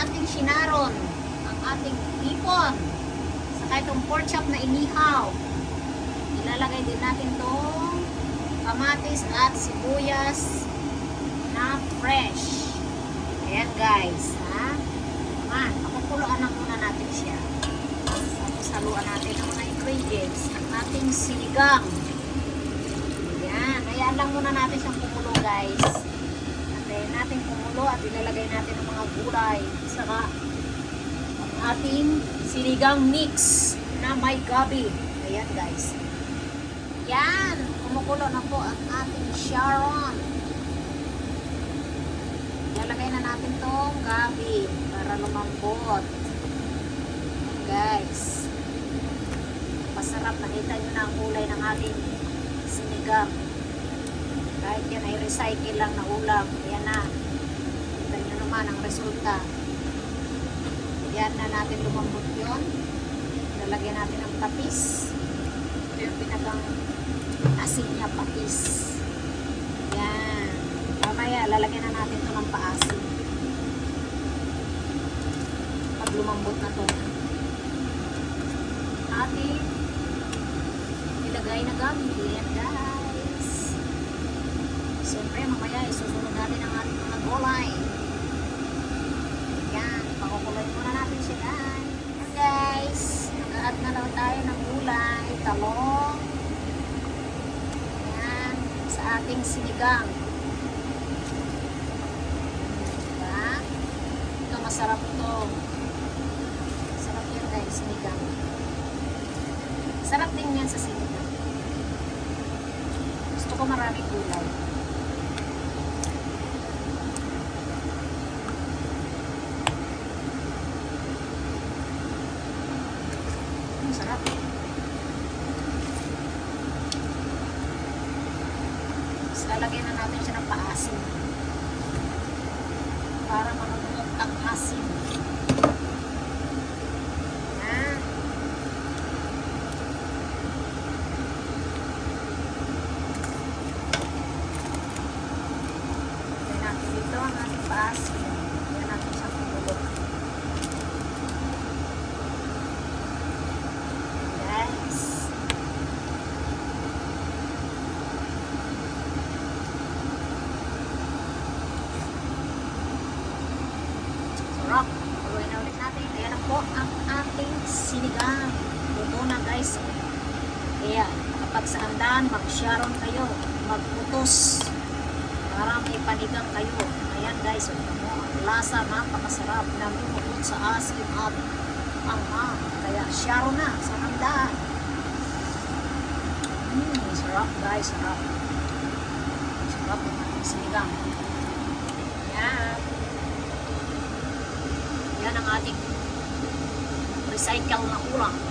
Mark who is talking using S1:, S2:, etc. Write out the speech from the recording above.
S1: ating sinaron, ang ating ipon, saka itong pork chop na inihaw. Ilalagay din natin itong kamatis at sibuyas na fresh. Ayan guys, ha? Man, pakukuluan na muna natin siya. Tapos natin ang mga ingredients ng ating sinigang. Ayan, hayaan lang muna natin siyang kumulo guys. Natin kumulo at ilalagay natin ang mga gulay. Saka ang ating sinigang mix na may gabi. Ayan guys. Yan, kumukulo na po ang ating Sharon. Ilalagay na natin tong gabi para lumambot. Guys, masarap nakita nyo na ang kulay ng ating sinigang. Kahit yan ay recycle lang na ulam. Yan na. Kita nyo naman ang resulta. Yan na natin lumambot yun. Lalagyan natin ng patis. Ito yung pinakang asin niya patis. Yan. Mamaya, lalagyan na natin ito ng paasin. Pag lumambot na to. Ating nilagay na gamit. Yan guys. Mamaya isusunod natin ang ating mga gulay. Yan. Pakukulay muna natin sila. Yan guys. Nag-add na daw tayo ng gulay. Talong. Yan. Sa ating sinigang. Diba? Ito masarap ito. Sarap yan guys, sinigang. Sarap din yan sa sinigang. Gusto ko maraming gulay. Sarap. Tapos lalagyan na natin siya ng paasin. Para manunod ang asin. Dito ang ating paasin. Lagyan natin siya kumulog. Guys. Sarap. Tuloy na ulit natin. Ayan na po ang ating sinigang. Luto na guys. Kaya kapag sa andan, mag-sharon kayo. Magputos. Para may panigang kayo. Ayan guys. Ito mo. Ang lasa napakasarap. Namumukot sa asin at ang Kaya sharon na sa andan. Mm, sarap guys. Sarap. Sarap ang sinigang. Yan. Yan ang ating recycle na ulam.